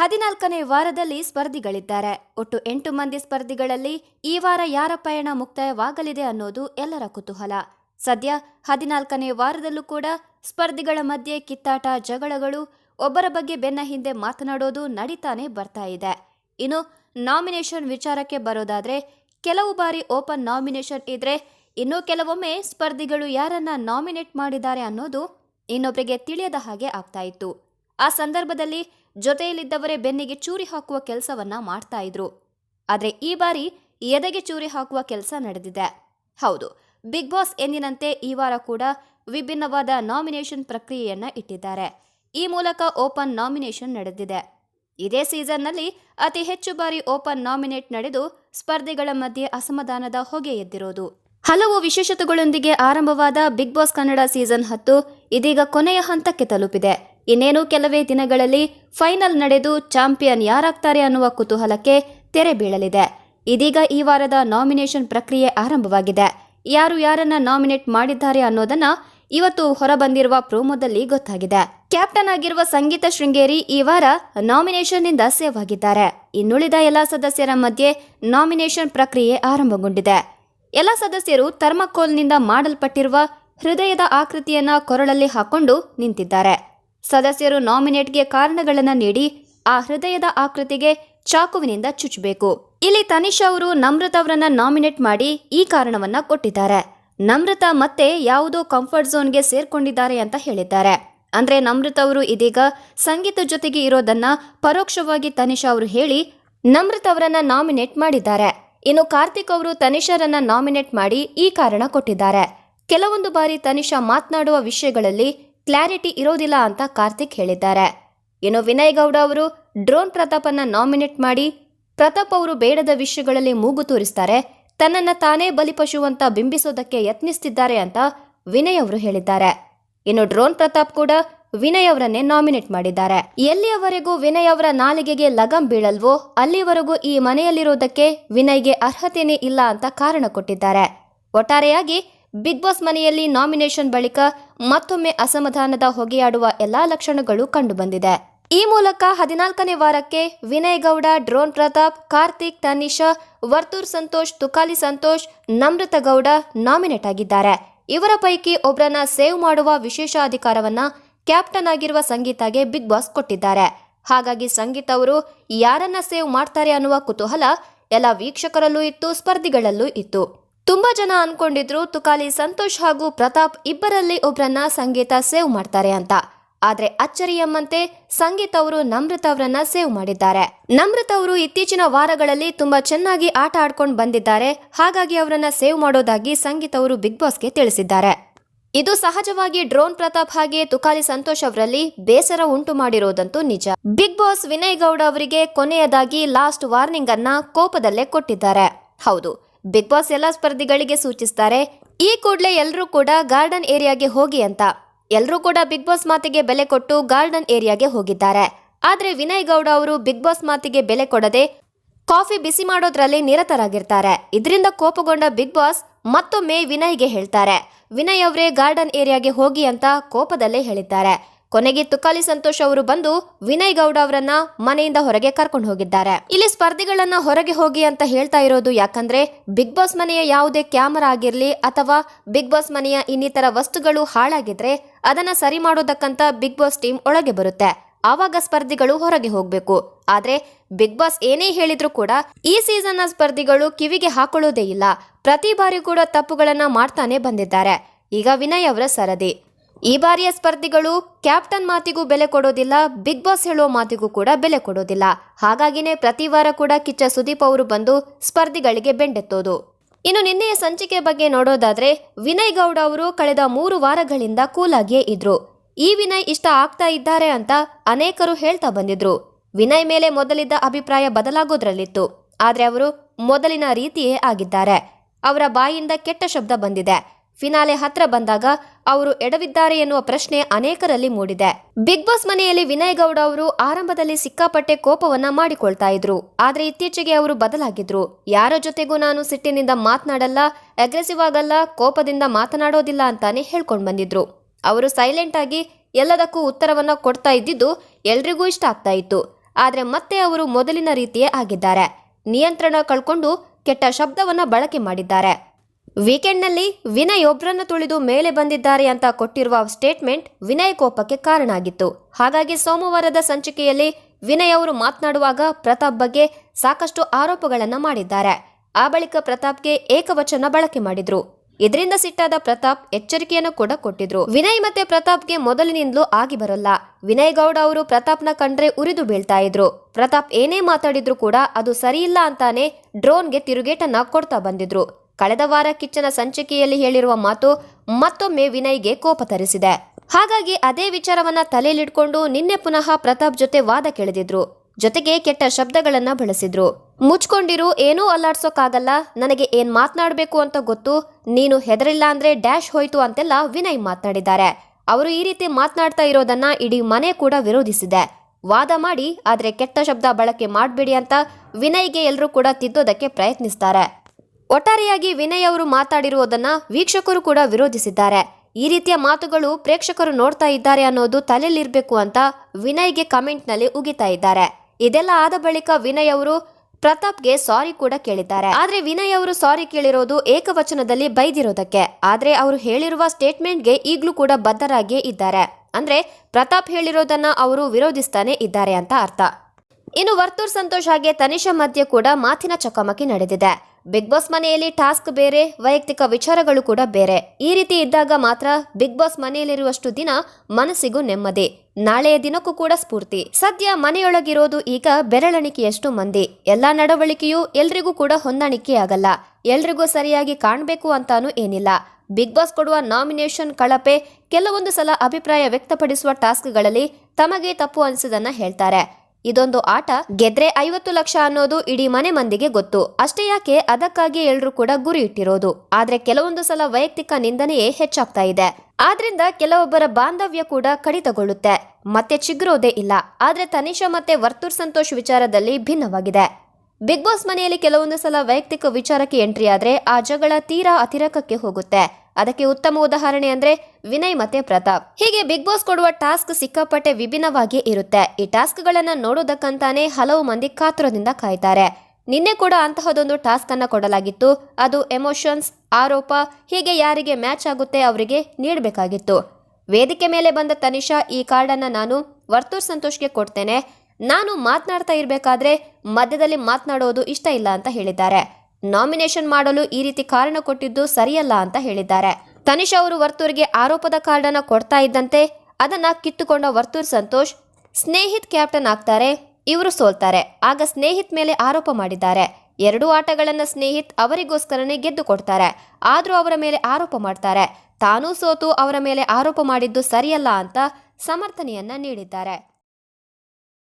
ಹದಿನಾಲ್ಕನೇ ವಾರದಲ್ಲಿ ಸ್ಪರ್ಧಿಗಳಿದ್ದಾರೆ. ಒಟ್ಟು ಎಂಟು ಮಂದಿ ಸ್ಪರ್ಧಿಗಳಲ್ಲಿ ಈ ವಾರ ಯಾರ ಪಯಣ ಮುಕ್ತಾಯವಾಗಲಿದೆ ಅನ್ನೋದು ಎಲ್ಲರ ಕುತೂಹಲ. ಸದ್ಯ ಹದಿನಾಲ್ಕನೇ ವಾರದಲ್ಲೂ ಕೂಡ ಸ್ಪರ್ಧಿಗಳ ಮಧ್ಯೆ ಕಿತ್ತಾಟ, ಜಗಳಗಳು, ಒಬ್ಬರ ಬಗ್ಗೆ ಬೆನ್ನ ಹಿಂದೆ ಮಾತನಾಡೋದು ನಡೀತಾನೆ ಬರ್ತಾ ಇದೆ. ಇನ್ನು ನಾಮಿನೇಷನ್ ವಿಚಾರಕ್ಕೆ ಬರೋದಾದ್ರೆ, ಕೆಲವು ಬಾರಿ ಓಪನ್ ನಾಮಿನೇಷನ್ ಇದ್ರೆ ಇನ್ನು ಕೆಲವೊಮ್ಮೆ ಸ್ಪರ್ಧಿಗಳು ಯಾರನ್ನ ನಾಮಿನೇಟ್ ಮಾಡಿದ್ದಾರೆ ಅನ್ನೋದು ಇನ್ನೊಬ್ಬರಿಗೆ ತಿಳಿಯದ ಹಾಗೆ ಆಗ್ತಾ ಇತ್ತು. ಆ ಸಂದರ್ಭದಲ್ಲಿ ಜೊತೆಯಲ್ಲಿದ್ದವರೇ ಬೆನ್ನಿಗೆ ಚೂರಿ ಹಾಕುವ ಕೆಲಸವನ್ನ ಮಾಡ್ತಾ ಇದ್ರು. ಆದರೆ ಈ ಬಾರಿ ಎದೆಗೆ ಚೂರಿ ಹಾಕುವ ಕೆಲಸ ನಡೆದಿದೆ. ಹೌದು, ಬಿಗ್ ಬಾಸ್ ಎಂದಿನಂತೆ ಈ ವಾರ ಕೂಡ ವಿಭಿನ್ನವಾದ ನಾಮಿನೇಷನ್ ಪ್ರಕ್ರಿಯೆಯನ್ನ ಇಟ್ಟಿದ್ದಾರೆ. ಈ ಮೂಲಕ ಓಪನ್ ನಾಮಿನೇಷನ್ ನಡೆದಿದೆ. ಇದೇ ಸೀಸನ್ನಲ್ಲಿ ಅತಿ ಹೆಚ್ಚು ಬಾರಿ ಓಪನ್ ನಾಮಿನೇಟ್ ನಡೆದು ಸ್ಪರ್ಧೆಗಳ ಮಧ್ಯೆ ಅಸಮಾಧಾನದ ಹೊಗೆ ಎದ್ದಿರೋದು. ಹಲವು ವಿಶೇಷತೆಗಳೊಂದಿಗೆ ಆರಂಭವಾದ ಬಿಗ್ ಬಾಸ್ ಕನ್ನಡ ಸೀಸನ್ ಹತ್ತು ಇದೀಗ ಕೊನೆಯ ಹಂತಕ್ಕೆ ತಲುಪಿದೆ. ಇನ್ನೇನು ಕೆಲವೇ ದಿನಗಳಲ್ಲಿ ಫೈನಲ್ ನಡೆದು ಚಾಂಪಿಯನ್ ಯಾರಾಗ್ತಾರೆ ಅನ್ನುವ ಕುತೂಹಲಕ್ಕೆ ತೆರೆ ಬೀಳಲಿದೆ. ಇದೀಗ ಈ ವಾರದ ನಾಮಿನೇಷನ್ ಪ್ರಕ್ರಿಯೆ ಆರಂಭವಾಗಿದೆ. ಯಾರು ಯಾರನ್ನ ನಾಮಿನೇಟ್ ಮಾಡಿದ್ದಾರೆ ಅನ್ನೋದನ್ನ ಇವತ್ತು ಹೊರಬಂದಿರುವ ಪ್ರೋಮೋದಲ್ಲಿ ಗೊತ್ತಾಗಿದೆ. ಕ್ಯಾಪ್ಟನ್ ಆಗಿರುವ ಸಂಗೀತ ಶೃಂಗೇರಿ ಈ ವಾರ ನಾಮಿನೇಷನ್ನಿಂದ ಸೇವ್ ಆಗಿದ್ದಾರೆ ಇನ್ನುಳಿದ ಎಲ್ಲ ಸದಸ್ಯರ ಮಧ್ಯೆ ನಾಮಿನೇಷನ್ ಪ್ರಕ್ರಿಯೆ ಆರಂಭಗೊಂಡಿದೆ. ಎಲ್ಲ ಸದಸ್ಯರು ಥರ್ಮಕೋಲ್ನಿಂದ ಮಾಡಲ್ಪಟ್ಟಿರುವ ಹೃದಯದ ಆಕೃತಿಯನ್ನ ಕೊರಳಲ್ಲಿ ಹಾಕೊಂಡು ನಿಂತಿದ್ದಾರೆ. ಸದಸ್ಯರು ನಾಮಿನೇಟ್ಗೆ ಕಾರಣಗಳನ್ನು ನೀಡಿ ಆ ಹೃದಯದ ಆಕೃತಿಗೆ ಚಾಕುವಿನಿಂದ ಚುಚ್ಚಬೇಕು. ಇಲ್ಲಿ ತನಿಷ್ ಅವರು ನಮ್ರತ ಅವರನ್ನ ನಾಮಿನೇಟ್ ಮಾಡಿ ಈ ಕಾರಣವನ್ನ ಕೊಟ್ಟಿದ್ದಾರೆ. ನಮ್ರತ ಮತ್ತೆ ಯಾವುದೋ ಕಂಫರ್ಟ್ ಝೋನ್ಗೆ ಸೇರ್ಕೊಂಡಿದ್ದಾರೆ ಅಂತ ಹೇಳಿದ್ದಾರೆ. ಅಂದ್ರೆ ನಮ್ರತ ಅವರು ಇದೀಗ ಸಂಗೀತ ಜೊತೆಗೆ ಇರೋದನ್ನ ಪರೋಕ್ಷವಾಗಿ ತನಿಷಾ ಅವರು ಹೇಳಿ ನಮ್ರತ ಅವರನ್ನ ನಾಮಿನೇಟ್ ಮಾಡಿದ್ದಾರೆ. ಇನ್ನು ಕಾರ್ತಿಕ್ ಅವರು ತನಿಷಾರನ್ನ ನಾಮಿನೇಟ್ ಮಾಡಿ ಈ ಕಾರಣ ಕೊಟ್ಟಿದ್ದಾರೆ. ಕೆಲವೊಂದು ಬಾರಿ ತನಿಷಾ ಮಾತನಾಡುವ ವಿಷಯಗಳಲ್ಲಿ ಕ್ಲಾರಿಟಿ ಇರೋದಿಲ್ಲ ಅಂತ ಕಾರ್ತಿಕ್ ಹೇಳಿದ್ದಾರೆ. ಇನ್ನು ವಿನಯ್ ಗೌಡ ಅವರು ಡ್ರೋನ್ ಪ್ರತಾಪನ್ನ ನಾಮಿನೇಟ್ ಮಾಡಿ ಪ್ರತಾಪ್ ಅವರು ಬೇಡದ ವಿಷಯಗಳಲ್ಲಿ ಮೂಗು ತೋರಿಸ್ತಾರೆ, ತನ್ನನ್ನ ತಾನೇ ಬಲಿಪಶು ಅಂತ ಬಿಂಬಿಸೋದಕ್ಕೆ ಯತ್ನಿಸ್ತಿದ್ದಾರೆ ಅಂತ ವಿನಯ್ ಅವರು ಹೇಳಿದ್ದಾರೆ. ಇನ್ನು ಡ್ರೋನ್ ಪ್ರತಾಪ್ ಕೂಡ ವಿನಯ್ ಅವರನ್ನೇ ನಾಮಿನೇಟ್ ಮಾಡಿದ್ದಾರೆ. ಎಲ್ಲಿಯವರೆಗೂ ವಿನಯ್ ಅವರ ನಾಲಿಗೆಗೆ ಲಗಂ ಬೀಳಲ್ವೋ, ಅಲ್ಲಿವರೆಗೂ ಈ ಮನೆಯಲ್ಲಿರೋದಕ್ಕೆ ವಿನಯ್ಗೆ ಅರ್ಹತೆನೇ ಇಲ್ಲ ಅಂತ ಕಾರಣ ಕೊಟ್ಟಿದ್ದಾರೆ. ಒಟ್ಟಾರೆಯಾಗಿ ಬಿಗ್ ಬಾಸ್ ಮನೆಯಲ್ಲಿ ನಾಮಿನೇಷನ್ ಬಳಿಕ ಮತ್ತೊಮ್ಮೆ ಅಸಮಾಧಾನದ ಹೊಗೆಯಾಡುವ ಎಲ್ಲಾ ಲಕ್ಷಣಗಳು ಕಂಡುಬಂದಿದೆ. ಈ ಮೂಲಕ ಹದಿನಾಲ್ಕನೇ ವಾರಕ್ಕೆ ವಿನಯ್ ಗೌಡ ಡ್ರೋನ್ ಪ್ರತಾಪ್, ಕಾರ್ತಿಕ್, ತನಿಷಾ, ವರ್ತೂರ್ ಸಂತೋಷ್, ತುಕಾಲಿ ಸಂತೋಷ್, ನಮ್ರತ ಗೌಡ ನಾಮಿನೇಟ್ ಆಗಿದ್ದಾರೆ. ಇವರ ಪೈಕಿ ಒಬ್ಬರನ್ನ ಸೇವ್ ಮಾಡುವ ವಿಶೇಷ ಅಧಿಕಾರವನ್ನ ಕ್ಯಾಪ್ಟನ್ ಆಗಿರುವ ಸಂಗೀತಾಗೆ ಬಿಗ್ ಬಾಸ್ ಕೊಟ್ಟಿದ್ದಾರೆ. ಹಾಗಾಗಿ ಸಂಗೀತ ಅವರು ಯಾರನ್ನ ಸೇವ್ ಮಾಡ್ತಾರೆ ಅನ್ನುವ ಕುತೂಹಲ ಎಲ್ಲ ವೀಕ್ಷಕರಲ್ಲೂ ಇತ್ತು, ಸ್ಪರ್ಧಿಗಳಲ್ಲೂ ಇತ್ತು. ತುಂಬಾ ಜನ ಅನ್ಕೊಂಡಿದ್ರು ತುಕಾಲಿ ಸಂತೋಷ್ ಹಾಗೂ ಪ್ರತಾಪ್ ಇಬ್ಬರಲ್ಲಿ ಒಬ್ಬರನ್ನ ಸಂಗೀತ ಸೇವ್ ಮಾಡ್ತಾರೆ ಅಂತ. ಆದ್ರೆ ಅಚ್ಚರಿಯಮ್ಮಂತೆ ಸಂಗೀತ ಅವರು ನಮ್ರತ ಅವರನ್ನ ಸೇವ್ ಮಾಡಿದ್ದಾರೆ. ನಮ್ರತ ಅವರು ಇತ್ತೀಚಿನ ವಾರಗಳಲ್ಲಿ ತುಂಬಾ ಚೆನ್ನಾಗಿ ಆಟ ಆಡ್ಕೊಂಡು ಬಂದಿದ್ದಾರೆ. ಹಾಗಾಗಿ ಅವರನ್ನ ಸೇವ್ ಮಾಡೋದಾಗಿ ಸಂಗೀತ ಅವರು ಬಿಗ್ ಬಾಸ್ಗೆ ತಿಳಿಸಿದ್ದಾರೆ. ಇದು ಸಹಜವಾಗಿ ಡ್ರೋನ್ ಪ್ರತಾಪ್ ಹಾಗೆ ತುಕಾಲಿ ಸಂತೋಷ್ ಅವರಲ್ಲಿ ಬೇಸರ ಉಂಟು ಮಾಡಿರೋದಂತೂ ನಿಜ. ಬಿಗ್ ಬಾಸ್ ವಿನಯ್ ಗೌಡ ಅವರಿಗೆ ಕೊನೆಯದಾಗಿ ಲಾಸ್ಟ್ ವಾರ್ನಿಂಗ್ ಅನ್ನ ಕೋಪದಲ್ಲೇ ಕೊಟ್ಟಿದ್ದಾರೆ. ಹೌದು ಬಿಗ್ ಬಾಸ್ ಎಲ್ಲ ಸ್ಪರ್ಧಿಗಳಿಗೆ ಸೂಚಿಸ್ತಾರೆ, ಈ ಕೂಡಲೇ ಎಲ್ಲರೂ ಕೂಡ ಗಾರ್ಡನ್ ಏರಿಯಾಗೆ ಹೋಗಿ ಅಂತ. ಎಲ್ಲರೂ ಕೂಡ ಬಿಗ್ ಬಾಸ್ ಮಾತಿಗೆ ಬೆಲೆ ಕೊಟ್ಟು ಗಾರ್ಡನ್ ಏರಿಯಾಗೆ ಹೋಗಿದ್ದಾರೆ. ಆದರೆ ವಿನಯ್ ಗೌಡ ಅವರು ಬಿಗ್ ಬಾಸ್ ಮಾತಿಗೆ ಬೆಲೆ ಕೊಡದೆ ಕಾಫಿ ಬಿಸಿ ಮಾಡೋದ್ರಲ್ಲಿ ನಿರತರಾಗಿರ್ತಾರೆ. ಇದರಿಂದ ಕೋಪಗೊಂಡ ಬಿಗ್ ಬಾಸ್ ಮತ್ತೊಮ್ಮೆ ವಿನಯ್ಗೆ ಹೇಳ್ತಾರೆ. ವಿನಯ್ ಅವರೇ ಗಾರ್ಡನ್ ಏರಿಯಾಗೆ ಹೋಗಿ ಅಂತ ಕೋಪದಲ್ಲೇ ಹೇಳಿದ್ದಾರೆ. ಕೊನೆಗೆ ತುಕಾಲಿ ಸಂತೋಷ್ ಅವರು ಬಂದು ವಿನಯ್ ಗೌಡ ಅವರನ್ನ ಮನೆಯಿಂದ ಹೊರಗೆ ಕರ್ಕೊಂಡು ಹೋಗಿದ್ದಾರೆ. ಇಲ್ಲಿ ಸ್ಪರ್ಧಿಗಳನ್ನ ಹೊರಗೆ ಹೋಗಿ ಅಂತ ಹೇಳ್ತಾ ಇರೋದು ಯಾಕಂದ್ರೆ ಬಿಗ್ ಬಾಸ್ ಮನೆಯ ಯಾವುದೇ ಕ್ಯಾಮರಾ ಆಗಿರ್ಲಿ ಅಥವಾ ಬಿಗ್ ಬಾಸ್ ಮನೆಯ ಇನ್ನಿತರ ವಸ್ತುಗಳು ಹಾಳಾಗಿದ್ರೆ ಅದನ್ನ ಸರಿ ಮಾಡೋದಕ್ಕಂತ ಬಿಗ್ ಬಾಸ್ ಟೀಮ್ ಒಳಗೆ ಬರುತ್ತೆ. ಆವಾಗ ಸ್ಪರ್ಧಿಗಳು ಹೊರಗೆ ಹೋಗ್ಬೇಕು. ಆದ್ರೆ ಬಿಗ್ ಬಾಸ್ ಏನೇ ಹೇಳಿದ್ರು ಕೂಡ ಈ ಸೀಸನ್ನ ಸ್ಪರ್ಧಿಗಳು ಕಿವಿಗೆ ಹಾಕೊಳ್ಳೋದೇ ಇಲ್ಲ. ಪ್ರತಿ ಬಾರಿ ಕೂಡ ತಪ್ಪುಗಳನ್ನ ಮಾಡ್ತಾನೆ ಬಂದಿದ್ದಾರೆ. ಈಗ ವಿನಯ್ ಅವರ ಸರದಿ. ಈ ಬಾರಿಯ ಸ್ಪರ್ಧಿಗಳು ಕ್ಯಾಪ್ಟನ್ ಮಾತಿಗೂ ಬೆಲೆ ಕೊಡೋದಿಲ್ಲ, ಬಿಗ್ ಬಾಸ್ ಹೇಳೋ ಮಾತಿಗೂ ಕೂಡ ಬೆಲೆ ಕೊಡೋದಿಲ್ಲ. ಹಾಗಾಗಿನೇ ಪ್ರತಿ ವಾರ ಕೂಡ ಕಿಚ್ಚ ಸುದೀಪ್ ಅವರು ಬಂದು ಸ್ಪರ್ಧಿಗಳಿಗೆ ಬೆಂಡೆತ್ತೋದು. ಇನ್ನು ನಿನ್ನೆಯ ಸಂಚಿಕೆ ಬಗ್ಗೆ ನೋಡೋದಾದ್ರೆ, ವಿನಯ್ ಗೌಡ ಅವರು ಕಳೆದ ಮೂರು ವಾರಗಳಿಂದ ಕೂಲಾಗಿಯೇ ಇದ್ರು. ಈ ವಿನಯ್ ಇಷ್ಟ ಆಗ್ತಾ ಇದ್ದಾರೆ ಅಂತ ಅನೇಕರು ಹೇಳ್ತಾ ಬಂದಿದ್ರು. ವಿನಯ್ ಮೇಲೆ ಮೊದಲಿದ್ದ ಅಭಿಪ್ರಾಯ ಬದಲಾಗೋದ್ರಲ್ಲಿತ್ತು. ಆದ್ರೆ ಅವರು ಮೊದಲಿನ ರೀತಿಯೇ ಆಗಿದ್ದಾರೆ. ಅವರ ಬಾಯಿಂದ ಕೆಟ್ಟ ಶಬ್ದ ಬಂದಿದೆ. ಫಿನಾಲೆ ಹತ್ರ ಬಂದಾಗ ಅವರು ಎಡವಿದ್ದಾರೆ ಎನ್ನುವ ಪ್ರಶ್ನೆ ಅನೇಕರಲ್ಲಿ ಮೂಡಿದೆ. ಬಿಗ್ ಬಾಸ್ ಮನೆಯಲ್ಲಿ ವಿನಯ್ ಗೌಡ ಅವರು ಆರಂಭದಲ್ಲಿ ಸಿಕ್ಕಾಪಟ್ಟೆ ಕೋಪವನ್ನ ಮಾಡಿಕೊಳ್ತಾ ಇದ್ರು. ಆದ್ರೆ ಇತ್ತೀಚೆಗೆ ಅವರು ಬದಲಾಗಿದ್ರು. ಯಾರ ಜೊತೆಗೂ ನಾನು ಸಿಟ್ಟಿನಿಂದ ಮಾತನಾಡಲ್ಲ ಅಗ್ರೆಸಿವ್ ಆಗಲ್ಲ, ಕೋಪದಿಂದ ಮಾತನಾಡೋದಿಲ್ಲ ಅಂತಾನೆ ಹೇಳ್ಕೊಂಡು ಬಂದಿದ್ರು. ಅವರು ಸೈಲೆಂಟ್ ಆಗಿ ಎಲ್ಲದಕ್ಕೂ ಉತ್ತರವನ್ನ ಕೊಡ್ತಾ ಇದ್ದಿದ್ದು ಎಲ್ರಿಗೂ ಇಷ್ಟ ಆಗ್ತಾ ಇತ್ತು. ಆದ್ರೆ ಮತ್ತೆ ಅವರು ಮೊದಲಿನ ರೀತಿಯೇ ಆಗಿದ್ದಾರೆ. ನಿಯಂತ್ರಣ ಕಳ್ಕೊಂಡು ಕೆಟ್ಟ ಶಬ್ದವನ್ನ ಬಳಕೆ ಮಾಡಿದ್ದಾರೆ. ವೀಕೆಂಡ್ನಲ್ಲಿ ವಿನಯ್ ಒಬ್ಬರನ್ನು ತುಳಿದು ಮೇಲೆ ಬಂದಿದ್ದಾರೆ ಅಂತ ಕೊಟ್ಟಿರುವ ಸ್ಟೇಟ್ಮೆಂಟ್ ವಿನಯ್ ಕೋಪಕ್ಕೆ ಕಾರಣ ಆಗಿತ್ತು ಹಾಗಾಗಿ ಸೋಮವಾರದ ಸಂಚಿಕೆಯಲ್ಲಿ ವಿನಯ್ ಅವರು ಮಾತನಾಡುವಾಗ ಪ್ರತಾಪ್ ಬಗ್ಗೆ ಸಾಕಷ್ಟು ಆರೋಪಗಳನ್ನು ಮಾಡಿದ್ದಾರೆ. ಆ ಬಳಿಕ ಪ್ರತಾಪ್ಗೆ ಏಕವಚನ ಬಳಕೆ ಮಾಡಿದ್ರು. ಇದರಿಂದ ಸಿಟ್ಟಾದ ಪ್ರತಾಪ್ ಎಚ್ಚರಿಕೆಯನ್ನು ಕೂಡ ಕೊಟ್ಟಿದ್ರು. ವಿನಯ್ ಮತ್ತೆ ಪ್ರತಾಪ್ಗೆ ಮೊದಲಿನಿಂದಲೂ ಆಗಿ ಬರಲ್ಲ. ವಿನಯ್ ಗೌಡ ಅವರು ಪ್ರತಾಪ್ನ ಕಂಡ್ರೆ ಉರಿದು ಬೀಳ್ತಾ ಇದ್ರು. ಪ್ರತಾಪ್ ಏನೇ ಮಾತಾಡಿದ್ರು ಕೂಡ ಅದು ಸರಿಯಿಲ್ಲ ಅಂತಾನೆ ಡ್ರೋನ್ಗೆ ತಿರುಗೇಟನ್ನ ಕೊಡ್ತಾ ಬಂದಿದ್ರು. ಕಳೆದ ವಾರ ಕಿಚ್ಚನ ಸಂಚಿಕೆಯಲ್ಲಿ ಹೇಳಿರುವ ಮಾತು ಮತ್ತೊಮ್ಮೆ ವಿನಯ್ಗೆ ಕೋಪ ತರಿಸಿದೆ. ಹಾಗಾಗಿ ಅದೇ ವಿಚಾರವನ್ನ ತಲೆಯಲ್ಲಿಟ್ಕೊಂಡು ನಿನ್ನೆ ಪುನಃ ಪ್ರತಾಪ್ ಜೊತೆ ವಾದ ಕೆಳೆದಿದ್ರು. ಜೊತೆಗೆ ಕೆಟ್ಟ ಶಬ್ದಗಳನ್ನ ಬಳಸಿದ್ರು. ಮುಚ್ಕೊಂಡಿರು, ಏನೂ ಅಲ್ಲಾಡ್ಸೋಕ್ಕಾಗಲ್ಲ ನನಗೆ ಏನ್ ಮಾತನಾಡಬೇಕು ಅಂತ ಗೊತ್ತು, ನೀನು ಹೆದರಿಲ್ಲ ಅಂದ್ರೆ ಡ್ಯಾಶ್ ಹೋಯ್ತು ಅಂತೆಲ್ಲ ವಿನಯ್ ಮಾತನಾಡಿದ್ದಾರೆ. ಅವರು ಈ ರೀತಿ ಮಾತನಾಡ್ತಾ ಇರೋದನ್ನ ಇಡೀ ಮನೆ ಕೂಡ ವಿರೋಧಿಸಿದೆ. ವಾದ ಮಾಡಿ, ಆದ್ರೆ ಕೆಟ್ಟ ಶಬ್ದ ಬಳಕೆ ಮಾಡಬೇಡಿ ಅಂತ ವಿನಯ್ಗೆ ಎಲ್ಲರೂ ಕೂಡ ತಿದ್ದೋದಕ್ಕೆ ಪ್ರಯತ್ನಿಸ್ತಾರೆ. ಒಟ್ಟಾರೆಯಾಗಿ ವಿನಯ್ ಅವರು ಮಾತಾಡಿರುವುದನ್ನ ವೀಕ್ಷಕರು ಕೂಡ ವಿರೋಧಿಸಿದ್ದಾರೆ. ಈ ರೀತಿಯ ಮಾತುಗಳು ಪ್ರೇಕ್ಷಕರು ನೋಡ್ತಾ ಇದ್ದಾರೆ ಅನ್ನೋದು ತಲೆಯಲ್ಲಿರಬೇಕು ಅಂತ ವಿನಯ್ಗೆ ಕಮೆಂಟ್ನಲ್ಲಿ ಉಗಿತಾ ಇದ್ದಾರೆ. ಇದೆಲ್ಲ ಆದ ಬಳಿಕ ವಿನಯ್ ಅವರು ಪ್ರತಾಪ್ಗೆ ಸಾರಿ ಕೂಡ ಕೇಳಿದ್ದಾರೆ. ಆದ್ರೆ ವಿನಯ್ ಅವರು ಸಾರಿ ಕೇಳಿರೋದು ಏಕವಚನದಲ್ಲಿ ಬೈದಿರೋದಕ್ಕೆ. ಆದ್ರೆ ಅವರು ಹೇಳಿರುವ ಸ್ಟೇಟ್ಮೆಂಟ್ಗೆ ಈಗಲೂ ಕೂಡ ಬದ್ಧರಾಗಿಯೇ ಇದ್ದಾರೆ. ಅಂದ್ರೆ ಪ್ರತಾಪ್ ಹೇಳಿರೋದನ್ನ ಅವರು ವಿರೋಧಿಸ್ತಾನೆ ಇದ್ದಾರೆ ಅಂತ ಅರ್ಥ. ಇನ್ನು ವರ್ತೂರ್ ಸಂತೋಷ್ ಹಾಗೆ ತನಿಷಾ ಮಧ್ಯೆ ಕೂಡ ಮಾತಿನ ಚಕಮಕಿ ನಡೆದಿದೆ. ಬಿಗ್ ಬಾಸ್ ಮನೆಯಲ್ಲಿ ಟಾಸ್ಕ್ ಬೇರೆ, ವೈಯಕ್ತಿಕ ವಿಚಾರಗಳು ಕೂಡ ಬೇರೆ. ಈ ರೀತಿ ಇದ್ದಾಗ ಮಾತ್ರ ಬಿಗ್ ಬಾಸ್ ಮನೆಯಲ್ಲಿರುವಷ್ಟು ದಿನ ಮನಸ್ಸಿಗೂ ನೆಮ್ಮದಿ. ನಾಳೆಯ ದಿನಕ್ಕೂ ಕೂಡ ಸ್ಫೂರ್ತಿ. ಸದ್ಯ ಮನೆಯೊಳಗಿರೋದು ಈಗ ಬೆರಳಣಿಕೆಯಷ್ಟು ಮಂದಿ. ಎಲ್ಲಾ ನಡವಳಿಕೆಯೂ ಎಲ್ರಿಗೂ ಕೂಡ ಹೊಂದಾಣಿಕೆಯಾಗಲ್ಲ. ಎಲ್ರಿಗೂ ಸರಿಯಾಗಿ ಕಾಣಬೇಕು ಅಂತಾನೂ ಏನಿಲ್ಲ. ಬಿಗ್ ಬಾಸ್ ಕೊಡುವ ನಾಮಿನೇಷನ್ ಕಳಪೆ ಕೆಲವೊಂದು ಸಲ ಅಭಿಪ್ರಾಯ ವ್ಯಕ್ತಪಡಿಸುವ ಟಾಸ್ಕ್ಗಳಲ್ಲಿ ತಮಗೆ ತಪ್ಪು ಅನಿಸಿದನ್ನ ಹೇಳ್ತಾರೆ. ಇದೊಂದು ಆಟ. ಗೆದ್ರೆ ಐವತ್ತು ಲಕ್ಷ ಅನ್ನೋದು ಇಡೀ ಮನೆ ಮಂದಿಗೆ ಗೊತ್ತು. ಅಷ್ಟೇ ಯಾಕೆ? ಅದಕ್ಕಾಗಿ ಎಲ್ರೂ ಕೂಡ ಗುರಿ ಇಟ್ಟಿರೋದು. ಆದ್ರೆ ಕೆಲವೊಂದು ಸಲ ವೈಯಕ್ತಿಕ ನಿಂದನೆಯೇ ಹೆಚ್ಚಾಗ್ತಾ ಇದೆ. ಆದ್ರಿಂದ ಕೆಲವೊಬ್ಬರ ಬಾಂಧವ್ಯ ಕೂಡ ಕಡಿತಗೊಳ್ಳುತ್ತೆ. ಮತ್ತೆ ಚಿಗ್ರೋದೇ ಇಲ್ಲ. ಆದ್ರೆ ತನಿಷಾ ಮತ್ತೆ ವರ್ತೂರ್ ಸಂತೋಷ್ ವಿಚಾರದಲ್ಲಿ ಭಿನ್ನವಾಗಿದೆ. ಬಿಗ್ ಬಾಸ್ ಮನೆಯಲ್ಲಿ ಕೆಲವೊಂದು ಸಲ ವೈಯಕ್ತಿಕ ವಿಚಾರಕ್ಕೆ ಎಂಟ್ರಿ ಆದ್ರೆ ಆ ಜಗಳ ತೀರಾ ಅತಿರೇಕಕ್ಕೆ ಹೋಗುತ್ತೆ. ಅದಕ್ಕೆ ಉತ್ತಮ ಉದಾಹರಣೆ ಅಂದ್ರೆ ವಿನಯ್ ಮತ್ತೆ ಪ್ರತಾಪ್. ಹೀಗೆ ಬಿಗ್ ಬಾಸ್ ಕೊಡುವ ಟಾಸ್ಕ್ ಸಿಕ್ಕಾಪಟ್ಟೆ ವಿಭಿನ್ನವಾಗಿ ಇರುತ್ತೆ. ಈ ಟಾಸ್ಕ್ಗಳನ್ನ ನೋಡೋದಕ್ಕಂತಾನೆ ಹಲವು ಮಂದಿ ಕಾತುರದಿಂದ ಕಾಯ್ತಾರೆ. ನಿನ್ನೆ ಕೂಡ ಅಂತಹದೊಂದು ಟಾಸ್ಕ್ ಅನ್ನ ಕೊಡಲಾಗಿತ್ತು. ಅದು ಎಮೋಷನ್ಸ್, ಆರೋಪ, ಹೀಗೆ ಯಾರಿಗೆ ಮ್ಯಾಚ್ ಆಗುತ್ತೆ ಅವರಿಗೆ ನೀಡಬೇಕಾಗಿತ್ತು. ವೇದಿಕೆ ಮೇಲೆ ಬಂದ ತನಿಷಾ, ಈ ಕಾರ್ಡನ್ನು ನಾನು ವರ್ತೂರ್ ಸಂತೋಷ್ಗೆ ಕೊಡ್ತೇನೆ. ನಾನು ಮಾತನಾಡ್ತಾ ಇರಬೇಕಾದ್ರೆ ಮಧ್ಯದಲ್ಲಿ ಮಾತನಾಡೋದು ಇಷ್ಟ ಇಲ್ಲ ಅಂತ ಹೇಳಿದ್ದಾರೆ. ನಾಮಿನೇಷನ್ ಮಾಡಲು ಈ ರೀತಿ ಕಾರಣ ಕೊಟ್ಟಿದ್ದು ಸರಿಯಲ್ಲ ಅಂತ ಹೇಳಿದ್ದಾರೆ. ತನಿಷ್ ಅವರು ವರ್ತೂರ್ಗೆ ಆರೋಪದ ಕಾರ್ಡನ್ನ ಕೊಡ್ತಾ ಇದ್ದಂತೆ ಅದನ್ನ ಕಿತ್ತುಕೊಂಡ ವರ್ತೂರ್ ಸಂತೋಷ್, ಸ್ನೇಹಿತ್ ಕ್ಯಾಪ್ಟನ್ ಆಗ್ತಾರೆ, ಇವರು ಸೋಲ್ತಾರೆ. ಆಗ ಸ್ನೇಹಿತ್ ಮೇಲೆ ಆರೋಪ ಮಾಡಿದ್ದಾರೆ. ಎರಡೂ ಆಟಗಳನ್ನ ಸ್ನೇಹಿತ್ ಅವರಿಗೋಸ್ಕರನೇ ಗೆದ್ದು ಕೊಡ್ತಾರೆ. ಆದ್ರೂ ಅವರ ಮೇಲೆ ಆರೋಪ ಮಾಡ್ತಾರೆ. ತಾನೂ ಸೋತು ಅವರ ಮೇಲೆ ಆರೋಪ ಮಾಡಿದ್ದು ಸರಿಯಲ್ಲ ಅಂತ ಸಮರ್ಥನೆಯನ್ನ ನೀಡಿದ್ದಾರೆ.